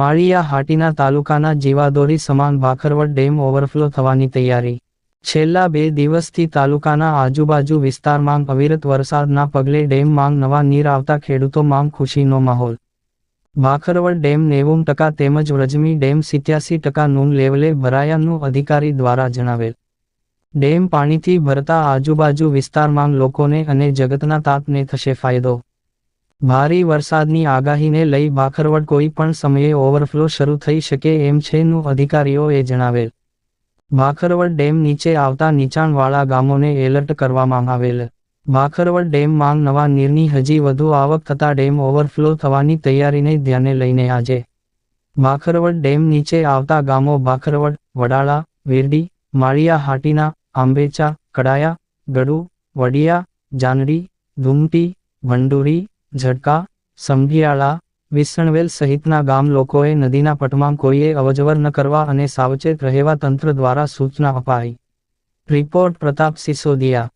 માળિયા હાટીના તાલુકાના જીવાદોરી સમાન ભાખરવડ ડેમ ઓવરફ્લો થવાની તૈયારી. છેલ્લા બે દિવસથી તાલુકાના આજુબાજુ વિસ્તારમાં અવિરત વરસાદના પગલે ડેમમાં નવા નીર આવતા ખેડૂતોમાં ખુશીનો માહોલ. ભાખરવડ ડેમ નેવું ટકા તેમજ વ્રજમી ડેમ સિત્યાસી ટકા નૂન લેવલે ભરાયાનું અધિકારી દ્વારા જણાવેલ. ડેમ પાણીથી ભરતા આજુબાજુ વિસ્તારમાં લોકોને અને જગતના તાપને થશે ફાયદો. ભારે વરસાદની આગાહીને લઈ ભાખરવડ કોઈ પણ સમયે ઓવરફ્લો શરૂ થઈ શકે એમ છે નું અધિકારીઓએ જણાવેલ. ભાખરવડ ડેમ નીચે આવતા નીચાણવાળા ગામોને એલર્ટ કરવામાં આવેલ. ભાખરવડ ડેમમાં નવા નીરની હજી વધુ આવક થતા ડેમ ઓવરફ્લો થવાની તૈયારીને ધ્યાને લઈને આજે ભાખરવડ ડેમ નીચે આવતા ગામો ભાખરવડ, વડાળા, વેરડી, માળિયા, હાટીના, આંબેચા, કડાયા, ગડુ, વડિયા, જાનડી, ધૂમટી, વંડુરી ઝટકા સમઢિયાળા વિસણવેલ સહિતના ગામ લોકોએ નદીના પટમાં કોઈએ અવજવર ન કરવા અને સાવચેત રહેવા તંત્ર દ્વારા સૂચના અપાઈ. રિપોર્ટ પ્રતાપ સિસોદિયા